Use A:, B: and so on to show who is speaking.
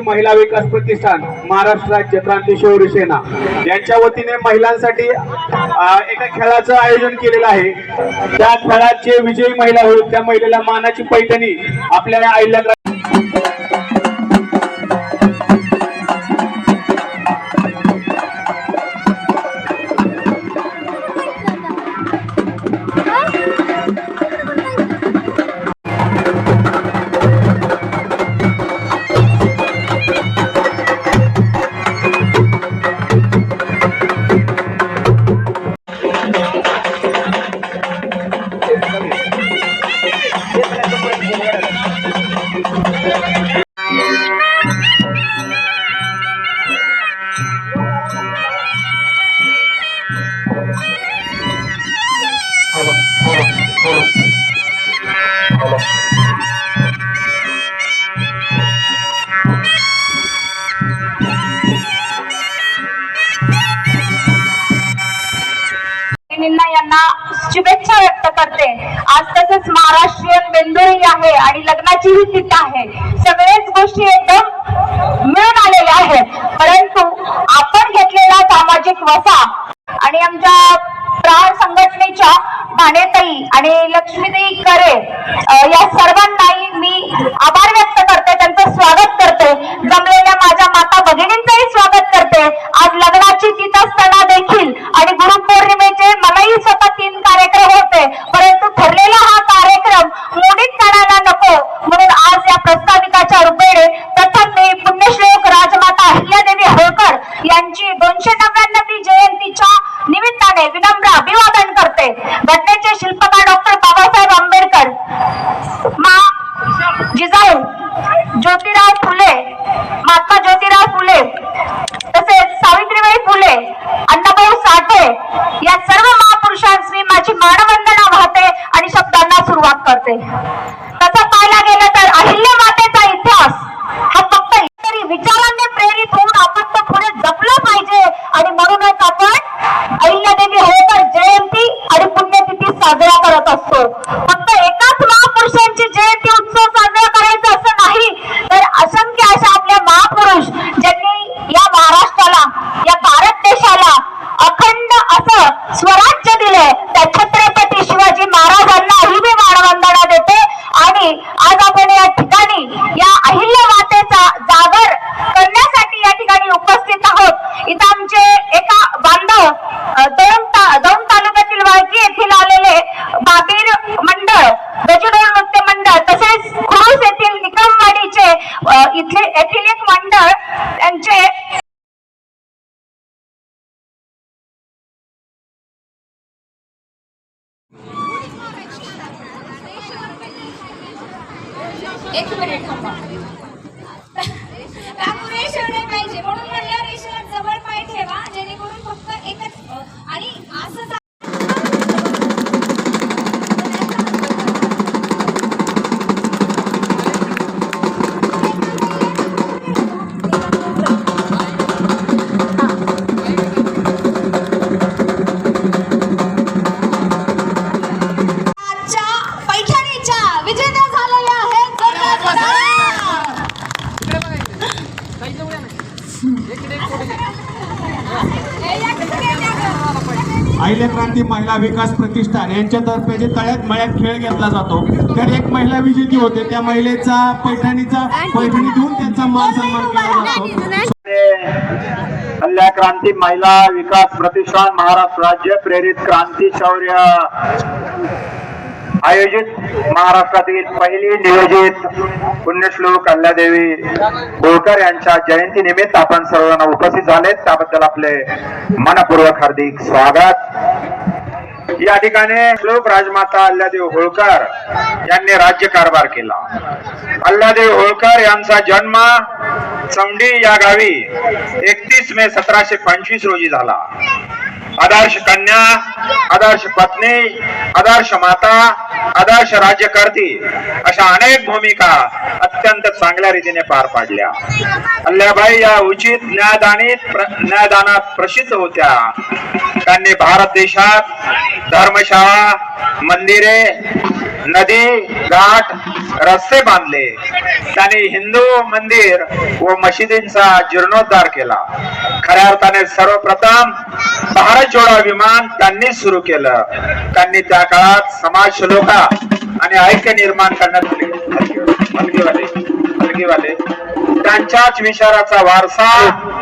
A: महिला विकास प्रतिष्ठान महाराष्ट्र राज्य क्रांती शौर्य सेना. यांच्या वतीने महिलांसाठी एका खेळाचं आयोजन केलेलं आहे. त्या खेळात जे विजयी महिला होईल त्या महिलेला मानाची पैठणी आपल्या आईला
B: यांना शुभेच्छा व्यक्त करते. आज तसंच महाराष्ट्रीयन बेंदुरी आहे आणि लग्नाची ही आहे. सगळेच गोष्टी एकदम मिळून आलेल्या आहेत. परंतु आपण घेतलेला सामाजिक वसा आणि आमच्या प्राण संघटनेच्या भानेताई आणि लक्ष्मीताई करे या सर्वांनाही मी आभार व्यक्त करते. त्यांचं स्वागत करते. महत्त्वाचे तसं पाहायला गेलं तर अहिल्या मातेचा इतिहास. हा फक्त तरी विचारांनी प्रेरित होऊन आपण तो पुढे जपलं पाहिजे. आणि म्हणूनच आपण अहिल्यादेवी होळकर जयंती आणि पुण्यतिथी साजरा करत असतो. फक्त एकाच महापुरुषांची जयंती उत्सव साजरा करायचा असं नाही तर असंख्य अशा आपल्या महापुरुष ज्यांनी या महाराष्ट्राला या भारत देशाला अखंड असं स्वराज्य दिले त्या छत्रपती शिवाजी महाराजांनाही मी मानवंदना देते आणि आज आपण या ठिकाणी या अहिल्या मातेचा जागर करण्यासाठी या ठिकाणी उपस्थित आहोत इथं आमचे एका बांधव अ, दौंड ता- दौंड तालुक्यातील वाळकी येथील आलेले बाबीर मंडळ गजडोळ नृत्य मंडळ तसेच खुरूस येथील निकमवाडीचे अ, इथले येथील एक मंडळ त्यांचे
C: एक मिनिट थांबा. काकू रेषा नाही पाहिजे म्हणून म्हणलं रेषा जवळ पाय ठेवा जेणेकरून फक्त एकच आणि असं
A: अहिल्या क्रांती महिला विकास प्रतिष्ठान यांच्यातर्फे जे तळ्यात मळ्यात खेळ घेतला जातो तर एक महिला विजेती होते. त्या महिलेचा पैठणीचा पैठणी देऊन त्यांचा मान सन्मान केला जातो.
D: कल्याण क्रांती महिला विकास प्रतिष्ठान महाराष्ट्र राज्य प्रेरित क्रांती शौर्य. आयोजित महाराष्ट्रातील पहिली नियोजित पुण्यश्लोक अल्लादेवी बोरकर यांच्या जयंती निमित्त आपण सर्वांना उपस्थित झालेत त्याबद्दल आपले मनपूर्वक हार्दिक स्वागत. या ठिकाणी श्लोक राजमाता अल्लादेव होळकर यांनी राज्य कारभार केला. अल्लादेव होळकर यांचा जन्म चौंडी या गावी एकतीस मे सतराशे पंचवीस रोजी झाला. आदर्श कन्या आदर्श पत्नी आदर्श माता आदर्श राज्यकर्ती अशा अनेक भूमिका अत्यंत चांगल्या रीतीने पार पाडल्या. अल्ल्याबाई या उचित न्यायदानीत प्र- न्यायदानात प्रसिद्ध होत्या. त्यांनी भारत देशात धर्मशाळा मंदिरे नदी घाट रस्ते बांधले. त्याने हिंदू मंदिर व मशिदींचा जीर्णोद्धार केला. खऱ्या अर्थाने सर्वप्रथम भारत जोडा विमान त्यांनी सुरू केलं. त्यांनी त्या काळात समाज श्लोका आणि ऐक्य निर्माण करण्यात आले. हलगीवाले हलगीवाले त्यांच्याच विचाराचा वारसा